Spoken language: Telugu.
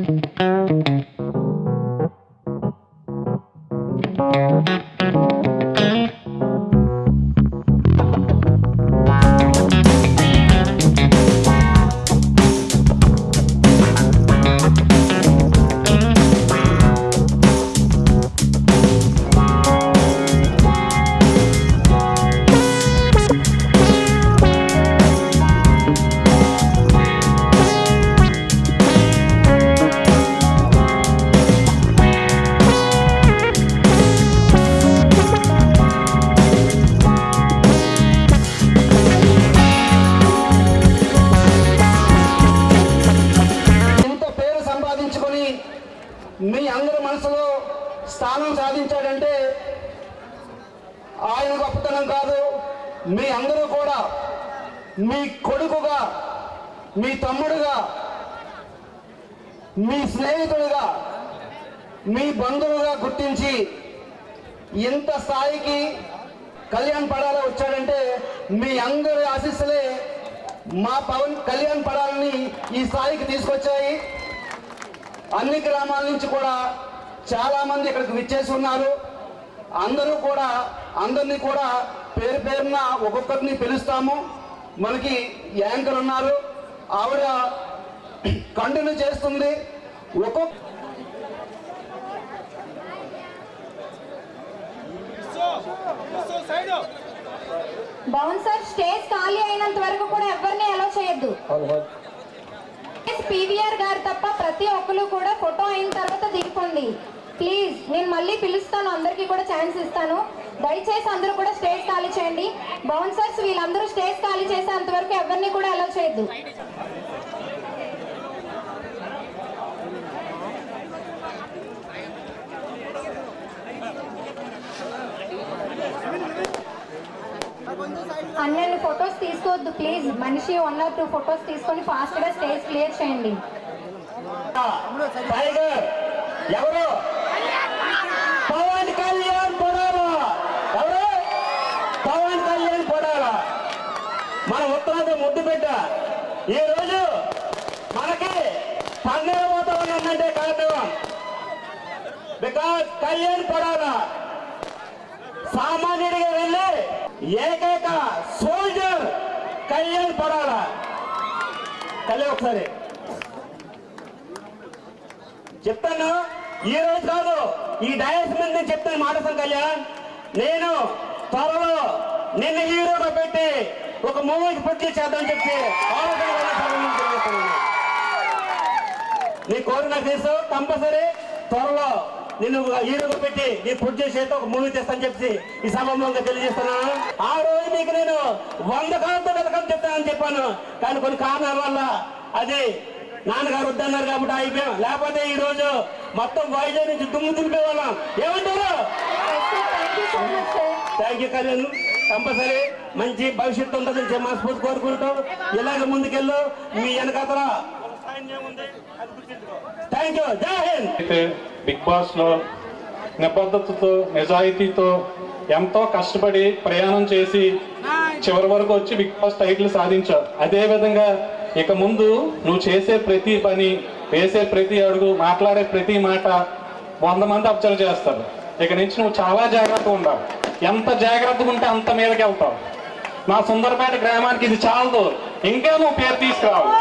ఇంత మీ అందరి మనసులో స్థానం సాధించాడంటే ఆయన గొప్పతనం కాదు. మీ అందరూ కూడా మీ కొడుకుగా మీ తమ్ముడుగా మీ స్నేహితుడిగా మీ బంధువుగా గుర్తించి ఇంత స్థాయికి కళ్యాణ్ పడాలో వచ్చాడంటే మీ అందరి ఆశీస్సులే మా పవన్ కళ్యాణ్ పడాలని ఈ స్థాయికి తీసుకొచ్చాయి. అన్ని గ్రామాల నుంచి కూడా చాలా మంది ఇక్కడికి విచ్చేసి ఉన్నారు. అందరూ కూడా అందరినీ కూడా పేరు పేరున ఒక్కొక్కరిని పిలుస్తాము. మనకి యాంకర్ ఉన్నారు. ఆవిడ కంటిన్యూ చేస్తుంది. ఒక్కొక్క బౌన్సర్ స్టేజ్ ఖాళీ అయినంత వరకు కూడా ఎవరిని అలో చేయొద్దు. పీవీఆర్ గారు ప్రతి ఒక్కరు కూడా ఫోటో అయిన తర్వాత దిగిపోండి. ప్లీజ్ నేను మళ్ళీ పిలుస్తాను. అందరికీ కూడా ఛాన్స్ ఇస్తాను. దయచేసి అందరూ కూడా స్టేజ్ ఖాళీ చేయండి. బౌన్సర్స్ వీళ్ళందరూ స్టేజ్ ఖాళీ చేసేంత వరకు ఎవరిని కూడా అలో చేయొద్దు. అన్నీ ఫొటోస్ తీసుకోవద్దు ప్లీజ్ మనిషి వన్ ఆర్ టూ ఫొటోస్ తీసుకొని ఫాస్ట్గా స్టేజ్ క్లియర్ చేయండి. టైగర్ ఎవరు? పవన్ కళ్యాణ్ పొడాలా ఎవరు? పవన్ కళ్యాణ్ పొడాలా మన ఉత్తరాంధ్ర ముద్దు బిడ్డ ఈ రోజు మనకి పన్నెండు వాతావరణం అంటే కారణం. బికాస్ కళ్యాణ్ పొడాలా సామాన్యుడిగా వెళ్ళి ఏకైక సోల్జర్ కళ్యాణ్ పొడాలా కళ్యాణ్ ఒకసారి. చెప్తాను. ఈ రోజు కాదు ఈ డయాస్ మీద నేను చెప్తాను మాటసం కళ్యాణ్. నేను త్వరలో నిన్ను హీరోగా పెట్టి ఒక మూవీకి పూర్తి చేద్దామని చెప్పి నీ కోరిక నాకు కంపల్సరీ త్వరలో నిన్ను హీరోగా పెట్టి నీ పూర్తి చేస్తే ఒక మూవీ తెస్తాను చెప్పి ఈ సభంగా తెలియజేస్తున్నాను. ఆ రోజు నీకు నేను వంద కాలంతో వెతకని చెప్తానని చెప్పాను. కానీ కొన్ని కారణాల వల్ల అది నాన్నగారు వద్దన్నారు కాబట్టి అయిపోయాం లేకపోతే ఈ రోజు మొత్తం వైజాగ్ నుంచి దుమ్ము దులిపేవాళ్ళం. ఏమంటారు? థ్యాంక్ యూ కళ్యాణ్ కంపల్సరీ మంచి భవిష్యత్తు ఉంటుందని చెప్పి మనస్ఫూర్తి కోరుకుంటూ ఇలాగ ముందుకెళ్ళు. మీ వెనకాతల థ్యాంక్ యూ జై హింద్ బిగ్ బాస్లో నిబద్ధతతో నిజాయితీతో ఎంతో కష్టపడి ప్రయాణం చేసి చివరి వరకు వచ్చి బిగ్ బాస్ టైటిల్ సాధించావు అదే విధంగా ఇక ముందు నువ్వు చేసే ప్రతి పని వేసే ప్రతి అడుగు మాట్లాడే ప్రతి మాట వంద మంది అబ్జర్వ్ చేస్తారు. ఇక నుంచి నువ్వు చాలా జాగ్రత్తగా ఉండాలి. ఎంత జాగ్రత్తగా ఉంటే అంత మీదకి వెళ్తావు. మా సుందరపేట గ్రామానికి ఇది చాలదు ఇంకా నువ్వు పేరు తీసుకురావాలి.